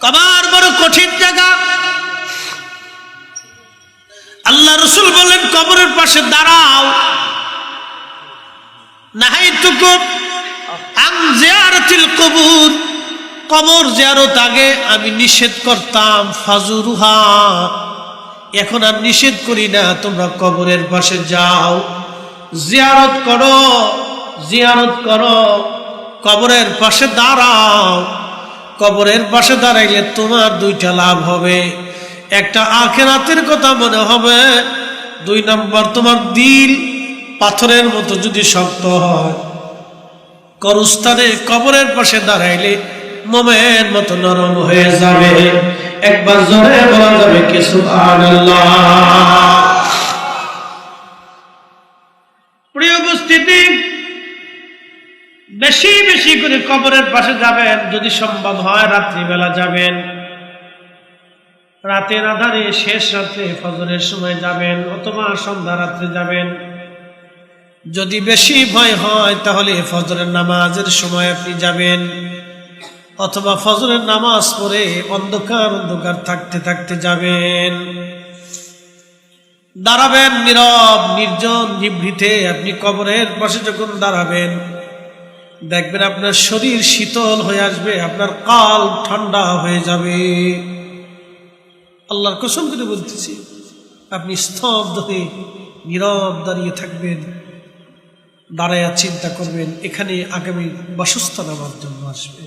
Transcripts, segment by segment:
কবার বড় কঠিন জায়গা। আল্লাহ রসুল বললেন, কবরের পাশে দাঁড়াও। কবুর। কবর আগে আমি নিষেধ করতাম, ফাজুরুহা। এখন আর নিষেধ করি না, তোমরা কবরের পাশে যাও। জিয়ারত করো জিয়ারত করো, কবরের পাশে দাঁড়াও। কবরের পাশে দাঁড়াইলে তোমার দুইটা লাভ হবে। একটা আখেরাতের কথা মনে হবে। দুই নম্বর, তোমার দিল পাথরের মতো যদি শক্ত হয় করস্থানে কবরের পাশে দাঁড়াইলে মোমের মতো নরম হয়ে যাবে। একবার জোরে বলা যাবে কিছু প্রিয় করে কবরের পাশে যাবেন, যদি সম্ভব হয় রাত্রিবেলা যাবেন। রাতের আধারে, শেষ রাত্রে ফজরের সময় যাবেন অথবা সন্ধ্যা রাত্রে যাবেন। যদি বেশি ভয় হয়, তাহলে ফজরের নামাজের সময় আপনি যাবেন। অথবা ফজরের নামাজ পড়ে অন্ধকার অন্ধকার থাকতে থাকতে যাবেন। দাঁড়াবেন নীরব, নির্জন নিভৃতে আপনি কবরের পাশে যখন দাঁড়াবেন দেখবেন আপনার শরীর শীতল হয়ে আসবে, আপনার কাল ঠান্ডা হয়ে যাবে। আল্লাহর কসম করে বলতেছি, আপনি স্তব্ধ হয়ে নীরব দাঁড়িয়ে থাকবেন দাঁড়াইয়া চিন্তা করবেন, এখানে আগামী বাসস্থান আমার জন্য আসবে।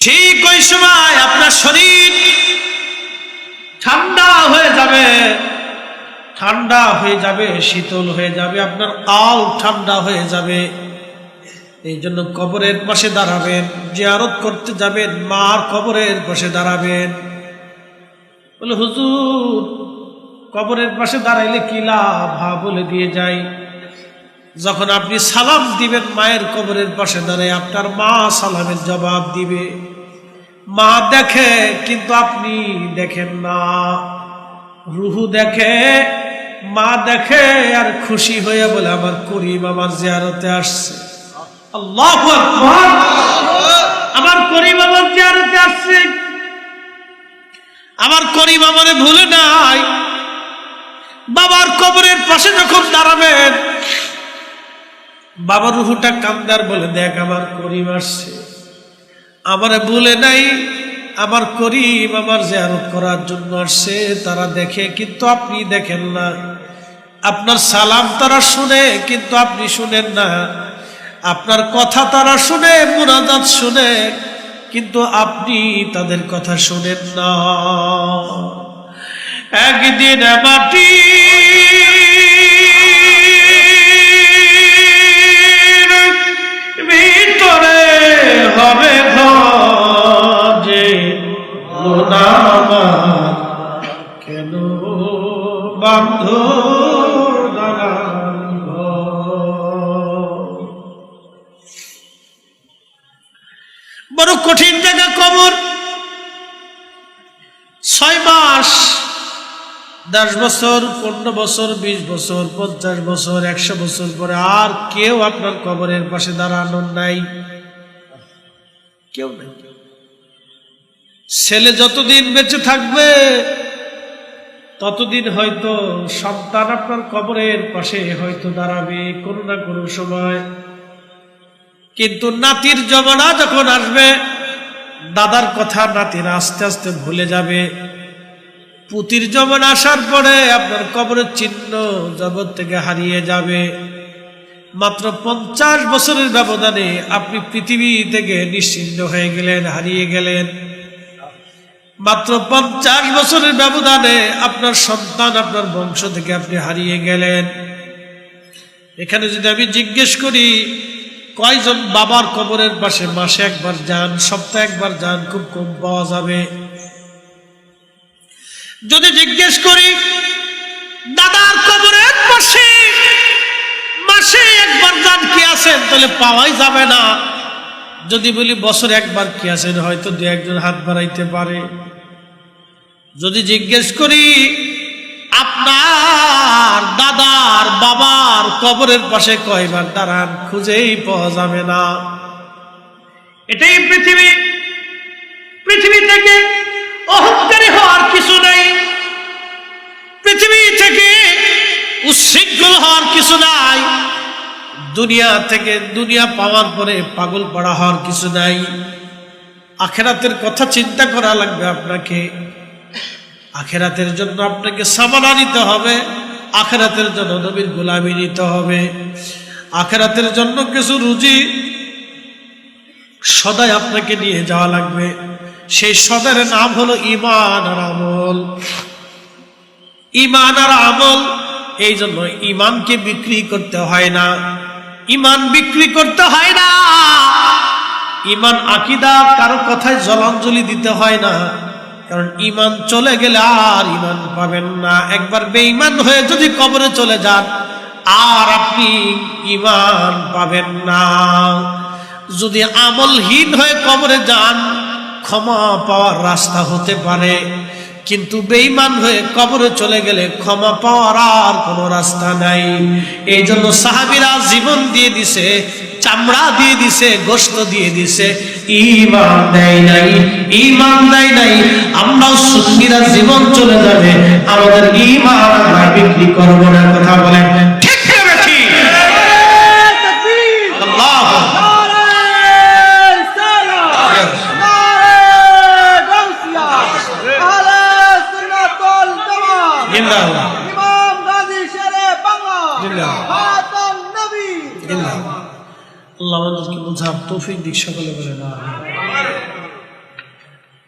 ঠিক ওই সময় আপনার শরীর ঠান্ডা হয়ে যাবে। ঠান্ডা হয়ে যাবে, শীতল হয়ে যাবে, আপনার আল ঠান্ডা হয়ে যাবে। এই জন্য কবরের পাশে দাঁড়াবেন, জিয়ারত করতে যাবেন, মার কবরের পাশে দাঁড়াবেন। বলে, হুজুর, কবরের পাশে দাঁড়াইলে কি লাভ? বলে দিয়ে যাই। যখন আপনি সালাম দিবেন, মায়ের কবরের পাশে দাঁড়ায় আপনার মা সালামের জবাব দিবে। মা দেখে, কিন্তু আপনি দেখেন না। রুহু দেখে মা দেখে আর খুশি হয়ে বলে, আমার করিম আমার জিয়ারতে আসছে। আমার করিম আমার জিয়ারতে আসছে। আমার করিম আমারে ভুলে নাই। বাবার কবরের পাশে যখন দাঁড়াবেন, বাবার রুহুটা কান্দার বলে, দেখ আমার করিম আসছে। আমারে ভুলে নাই। আমার করিম আমার জিয়ারত করার জন্য আসছে, তারা দেখে, কিন্তু আপনি দেখেন না। আপনার সালাম তারা শুনে, কিন্তু আপনি শুনেন না। আপনার কথা তারা শুনে মুরাদাত শুনে, কিন্তু আপনি তাদের কথা শুনেন না। একদিন মাটি বড় কঠিন জায়গা কবর। ছয় মাস, দশ বছর, পনেরো বছর, বিশ বছর, পঞ্চাশ বছর, একশো বছর পরে আর কেউ আপনার কবরের পাশে দাঁড়ানোর নাই। কেউ নাই। ছেলে যতদিন বেঁচে থাকবে, ততদিন হয়তো সন্তান আপনার কবরের পাশে হয়তো দাঁড়াবে কোনো না কোনো সময়। কিন্তু নাতির জমানা যখন আসবে, দাদার কথা নাতিরা আস্তে আস্তে ভুলে যাবে। পুতির জমান আসার পরে আপনার কবরের চিহ্ন জগৎ থেকে হারিয়ে যাবে। মাত্র পঞ্চাশ বছরের ব্যবধানে আপনি পৃথিবী থেকে নিশ্চিন্ন হয়ে গেলেন, হারিয়ে গেলেন। মাত্র পঞ্চাশ বছরের ব্যবধানে আপনার সন্তান, আপনার বংশ থেকে আপনি হারিয়ে গেলেন। এখানে যদি আমি জিজ্ঞেস করি, কয়জন বাবার কবরের পাশে মাসে একবার যান, সপ্তাহে একবার যান, খুব কম পাওয়া যাবে? যদি জিজ্ঞেস করি, দাদার কবরের পাশে মাসে একবার যান, কি আছেন? তাহলে পাওয়াই যাবে না। যদি বলি বছর একবার কি আছে হয়তো দু একজন হাত বাড়াইতে পারে। যদি জিজ্ঞেস করি, আপনার দাদার বাবার কবরের পাশে কয়বার দাঁড়ান খুঁজেই পাওয়া যাবে না। এটাই পৃথিবী। পৃথিবী থেকে অহংকারী হওয়ার কিছু নাই। পৃথিবী থেকে উশৃঙ্খল হওয়ার কিছু নাই। দুনিয়া থেকে দুনিয়া পাওয়ার পরে পাগল পড়া হওয়ার কিছু নাই। আখেরাতের কথা চিন্তা করা লাগবে আপনাকে। আখেরাতের জন্য আপনাকে সামানা নিতে হবে। আখেরাতের জন্য নবীর গোলামি নিতে হবে। আখেরাতের জন্য কিছু রুজি সদাই আপনাকে নিয়ে যাওয়া লাগবে। সেই সদের নাম হলো ইমান আর আমল। ইমান আর আমল, এই জন্য ইমানকে বিক্রি করতে হয় না। ইমান বিক্রি করতে হয় না। ইমান আকিদা কারও কথায় জলাঞ্জলি দিতে হয় না। কারণ ইমান চলে গেলে আর ইমান পাবেন না। একবার বেঈমান হয়ে যদি কবরে চলে যান, আর আপনি ইমান পাবেন না। যদি আমলহীন হয়ে কবরে যান, ক্ষমা পাওয়ার রাস্তা হতে পারে। কিন্তু বেঈমান হয়ে কবরে চলে গেলে ক্ষমা পাওয়ার আর কোনো রাস্তা নাই। এই জন্য সাহাবিরা জীবন দিয়ে দিছে চামড়া দিয়ে দিছে গোস্ত দিয়ে দিছে। ইমান দেয় নাই ইমান দেয় নাই। আমরাও সুন্নিরা জীবন চলে যাবে আমাদের ইমান আমরা বিক্রি করব না কথা বলেন। ঠিক বেঠি? আল্লাহ বোঝার তৌফিক দিক সকলে বলে না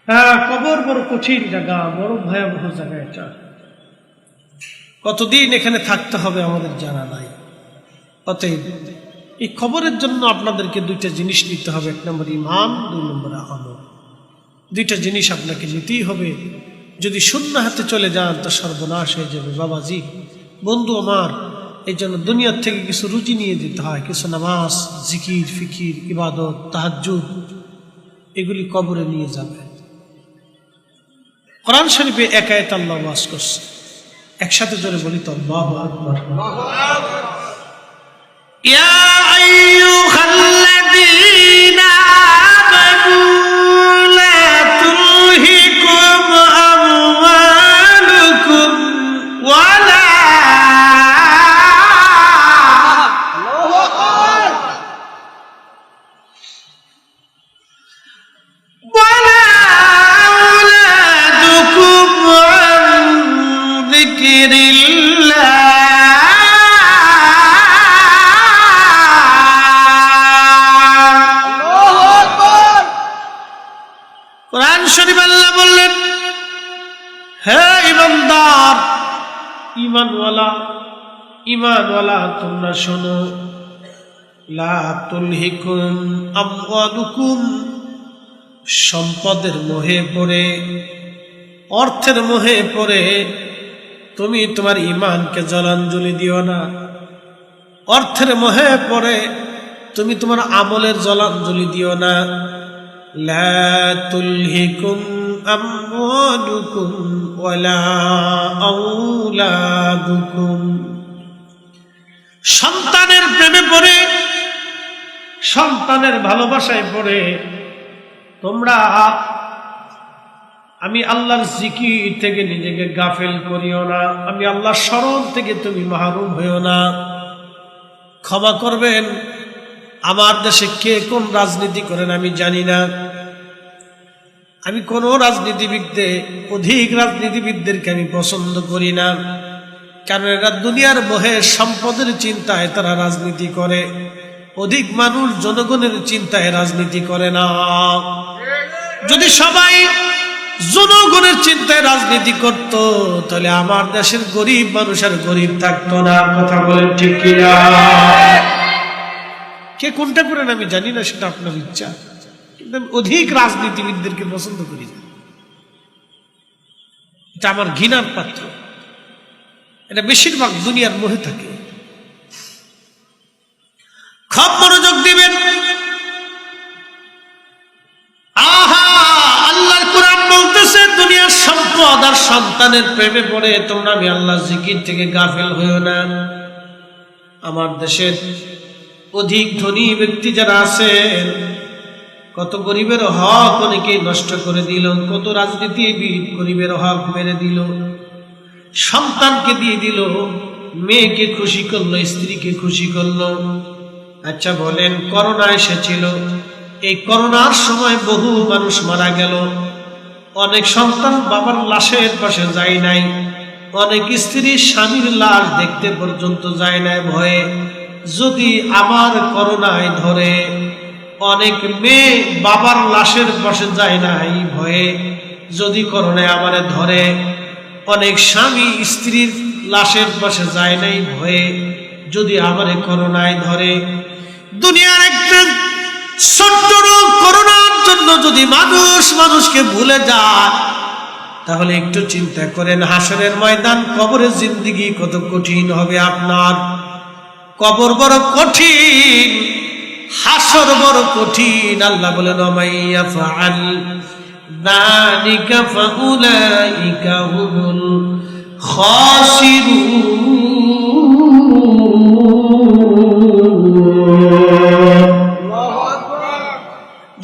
হ্যাঁ কবর বড় কঠিন জায়গা, বড় ভয়াবহ জায়গা এটা। কতদিন এখানে থাকতে হবে আমাদের জানা নাই। অতএব এই খবরের জন্য আপনাদেরকে দুইটা জিনিস নিতে হবে, এক নম্বর ইমান দুই নম্বর আমল। দুইটা জিনিস আপনাকে নিতেই হবে। যদি শূন্য হাতে চলে যান, তা সর্বনাশ হয়ে যাবে। বাবাজি, বন্ধু আমার এই জন্য দুনিয়ার থেকে কিছু রুচি নিয়ে দিতে হয়, কিছু নামাজ, জিকির, ফিকির, ইবাদত তাহাজুদ এগুলি কবরে নিয়ে যাবে। কোরআন শরীফে একাই আল্লাহ বাস করছে। একসাথে জোরে বলি তো আল্লাহ আকবর। ইয়া আইয়ুহাল শরীফ আল্লাহ বললেন, হে ইমানদার, ইমানওয়ালা ইমানওয়ালা, তোমরা শোনো সম্পদের মোহে পড়ে, অর্থের মোহে পড়ে, তুমি তোমার ইমানকে জলাঞ্জলি দিও না। অর্থের মোহে পড়ে, তুমি তোমার আমলের জলাঞ্জলি দিও না। তুলহিকুম আমওয়ালুকুম ওয়ালা আউলাদুকুম সন্তানের প্রেমে পড়ে, সন্তানের ভালোবাসায় পড়ে, তোমরা আমি আল্লাহর জিকির থেকে নিজেকে গাফেল করিও না, আমি আল্লাহর স্মরণ থেকে তুমি মাহরুম হইও না। ক্ষমা করবেন আমার দেশে কে কোন রাজনীতি করেন আমি জানি না। আমি কোন রাজনীতিবিদদের অধিক রাজনীতিবিদদেরকে আমি পছন্দ করি না। কারণ এরা দুনিয়ার বহে সম্পদের চিন্তায় তারা রাজনীতি করে। অধিক মানুষ জনগণের চিন্তায় রাজনীতি করে না। যদি সবাই জনগণের চিন্তায় রাজনীতি করত, তাহলে আমার দেশের গরিব মানুষের গরিব থাকতো না। কথা বলেন ঠিক কিনা? কে কোনটা করেন আমি জানি না, সেটা আপনার ইচ্ছা। কিন্তু অধিক রাজনীতিবিদদেরকে পছন্দ করি। না এটা আমার ঘৃণার পাত্র। এটা বেশিরভাগ দুনিয়ার মোহে থাকে। খুব মনোযোগ দিবেন। আহা দুনিয়ার সম্পদ আর সন্তানের প্রেমে পড়ে, তোমরা আমি আল্লাহ জিকির থেকে গাফেল হইও না। আমার দেশের অধিক ধনী ব্যক্তি যারা আছেন, কত গরিবের হক অনেকে নষ্ট করে দিল, কত রাজনীতিবিদ গরিবের হক মেরে দিল, সন্তানকে দিয়ে দিল, মেয়েকে খুশি করল, স্ত্রীকে খুশি করল। আচ্ছা বলেন, করোনা এসেছিল। এই করোনার সময় বহু মানুষ মারা গেল। অনেক সন্তান বাবার লাশের পাশে যায় নাই। অনেক স্ত্রী স্বামীর লাশ দেখতে পর্যন্ত যায় নাই ভয়ে। যদি আমার করোনায় ধরে অনেক মেয়ে বাবার লাশের পাশে যায় নাই ভয়ে, যদি করোনায় আমারে ধরে অনেক স্বামী স্ত্রীর লাশের পাশে যায় নাই ভয়ে, যদি আমারে করোনায় ধরে দুনিয়ার একটা ছোট্ট রোগ করোনার জন্য যদি মানুষ মানুষকে ভুলে যায়, তাহলে একটু চিন্তা করেন, হাসরের ময়দান কবরের জিন্দিগি কত কঠিন হবে আপনার। কবর বড় কঠিন, হাসর বড় কঠিন। আল্লাহ বলে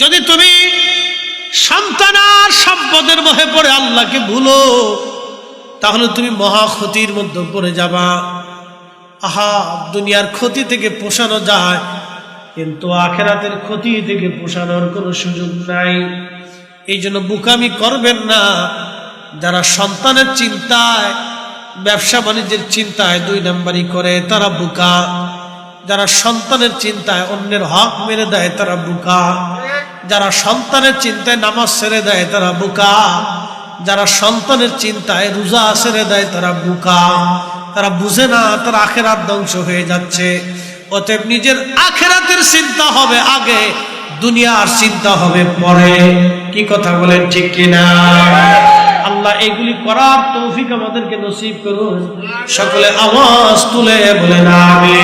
যদি তুমি সন্তানার সম্পদের মহে পড়ে আল্লাহকে ভুলো, তাহলে তুমি মহা ক্ষতির মধ্যে পড়ে যাবা। আহা, দুনিয়ার ক্ষতি থেকে পোষানো যায়, কিন্তু আখেরাতের ক্ষতি থেকে পোষানোর কোনো সুযোগ নাই। এই জন্য বুকামি করবেন না। যারা সন্তানের চিন্তায়, ব্যবসা বাণিজ্যের চিন্তায় দুই নাম্বারই করে, তারা বুকা। যারা সন্তানের চিন্তায় অন্যের হক মেরে দেয়, তারা বুকা। যারা সন্তানের চিন্তায় নামাজ ছেড়ে দেয়, তারা বুকা। যারা সন্তানের চিন্তায় রোজা ছেড়ে দেয়, তারা বুকা। তারা বুঝে না, তার আখেরাত ধ্বংস হয়ে যাচ্ছে। অতএব নিজের আখেরাতের চিন্তা হবে আগে, দুনিয়ার চিন্তা হবে পরে। কি কথা বলেন ঠিক কিনা? আল্লাহ এগুলি করার তৌফিক আমাদেরকে নসিব করুন। সকলে আওয়াজ তুলে বলেন আমি